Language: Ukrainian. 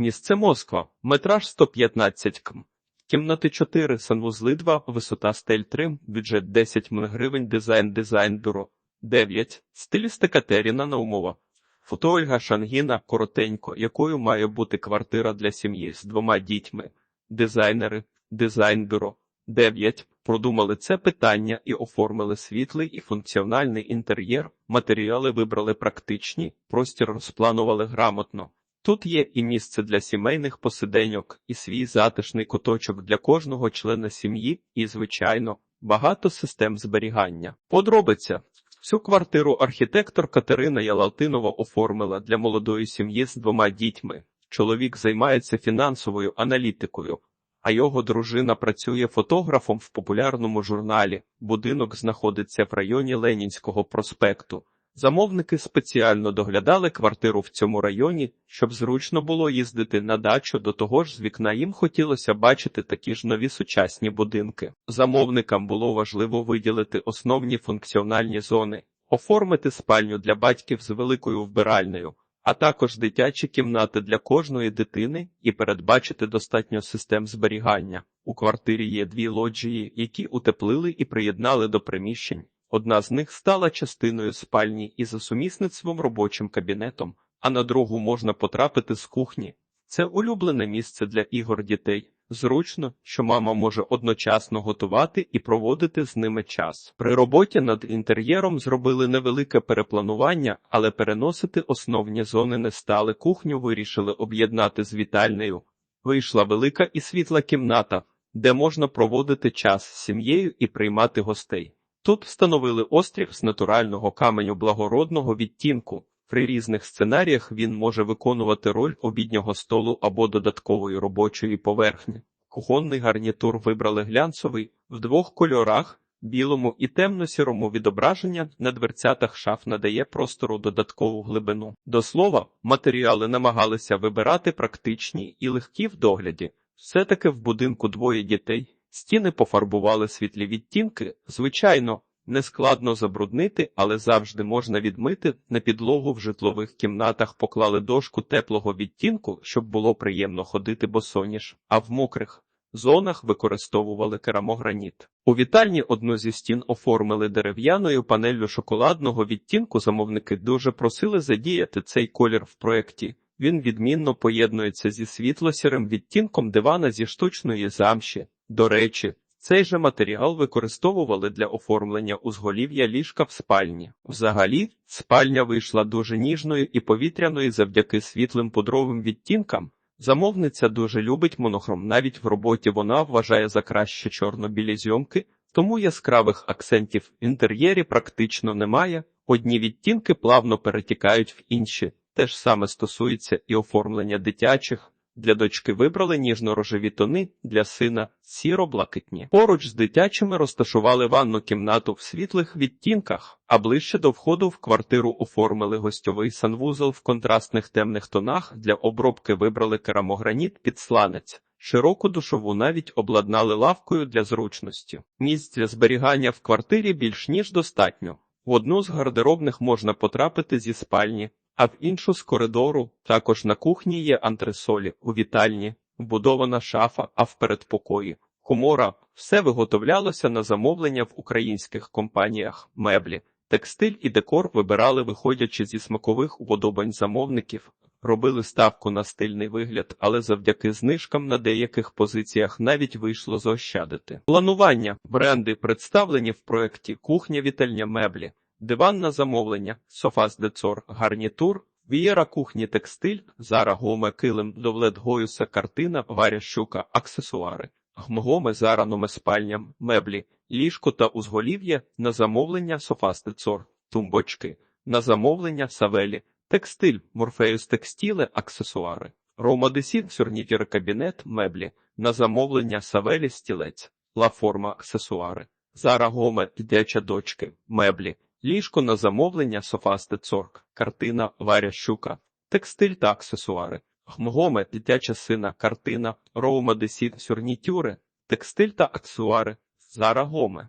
Місце Москва, метраж 115 км. Кімнати 4, санвузли 2, висота стель 3, бюджет 10 мн гривень, дизайн, дизайн бюро 9, стилістика Теріна Наумова. Фото Ольга Шангіна коротенько, якою має бути квартира для сім'ї з двома дітьми. Дизайнери, дизайн бюро 9. Продумали це питання і оформили світлий і функціональний інтер'єр. Матеріали вибрали практичні, простір розпланували грамотно. Тут є і місце для сімейних посиденьок, і свій затишний куточок для кожного члена сім'ї, і, звичайно, багато систем зберігання. Подробиця. Цю квартиру архітектор Катерина Ялалтинова оформила для молодої сім'ї з двома дітьми. Чоловік займається фінансовою аналітикою, а його дружина працює фотографом в популярному журналі. Будинок знаходиться в районі Ленінського проспекту. Замовники спеціально доглядали квартиру в цьому районі, щоб зручно було їздити на дачу. До того ж, з вікна їм хотілося бачити такі ж нові сучасні будинки. Замовникам було важливо виділити основні функціональні зони, оформити спальню для батьків з великою вбиральнею, а також дитячі кімнати для кожної дитини і передбачити достатньо систем зберігання. У квартирі є дві лоджії, які утеплили і приєднали до приміщень. Одна з них стала частиною спальні і за сумісництвом робочим кабінетом, а на другу можна потрапити з кухні. Це улюблене місце для ігор дітей. Зручно, що мама може одночасно готувати і проводити з ними час. При роботі над інтер'єром зробили невелике перепланування, але переносити основні зони не стали. Кухню вирішили об'єднати з вітальнею. Вийшла велика і світла кімната, де можна проводити час з сім'єю і приймати гостей. Тут встановили острів з натурального каменю благородного відтінку. При різних сценаріях він може виконувати роль обіднього столу або додаткової робочої поверхні. Кухонний гарнітур вибрали глянцевий в двох кольорах. Білому і темно-сірому відображення на дверцятах шаф надає простору додаткову глибину. До слова, матеріали намагалися вибирати практичні і легкі в догляді. Все-таки в будинку двоє дітей. Стіни пофарбували світлі відтінки, звичайно, нескладно забруднити, але завжди можна відмити. На підлогу в житлових кімнатах поклали дошку теплого відтінку, щоб було приємно ходити босоніж, а в мокрих зонах використовували керамограніт. У вітальні одну зі стін оформили дерев'яною панеллю шоколадного відтінку. Замовники дуже просили задіяти цей колір в проєкті. Він відмінно поєднується зі світло-сірим відтінком дивана зі штучної замші. До речі, цей же матеріал використовували для оформлення узголів'я ліжка в спальні. Взагалі, спальня вийшла дуже ніжною і повітряною завдяки світлим пудровим відтінкам. Замовниця дуже любить монохром. Навіть в роботі вона вважає за краще чорно-білі зйомки, тому яскравих акцентів в інтер'єрі практично немає. Одні відтінки плавно перетікають в інші. Те ж саме стосується і оформлення дитячих. Для дочки вибрали ніжно-рожеві тони, для сина сіро-блакитні. Поруч з дитячими розташували ванну кімнату в світлих відтінках, а ближче до входу в квартиру оформили гостьовий санвузол в контрастних темних тонах. Для обробки вибрали керамограніт під сланець. Широку душову навіть обладнали лавкою для зручності. Місць для зберігання в квартирі більш ніж достатньо. В одну з гардеробних можна потрапити зі спальні, а в іншу з коридору також на кухні є антресолі, у вітальні, вбудована шафа, а в передпокої. Комора все виготовлялося на замовлення в українських компаніях, меблі, текстиль і декор вибирали, виходячи зі смакових уподобань замовників, робили ставку на стильний вигляд, але завдяки знижкам на деяких позиціях навіть вийшло заощадити. Планування бренди представлені в проєкті Кухня вітальня меблі. Диван на замовлення, софа з децор, гарнітур, вієра кухні текстиль, зара гоме килим, довлет гоюса картина, варя щука, аксесуари, гмгоме зара номе спальням, меблі, ліжко та узголів'я, на замовлення софа з децор, тумбочки, на замовлення савелі, текстиль, морфеюс текстіле, аксесуари, ромадесін, сюрнітір кабінет, меблі, на замовлення савелі стілець, лаформа аксесуари, зара гоме, дитяча дочки, меблі, Ліжко на замовлення Софасте Цорк, картина Варя Щука, текстиль та аксесуари, хмгоме, дитяча сина, картина, Роума десіт сюрнітюри, текстиль та аксесуари, Зара Гоме.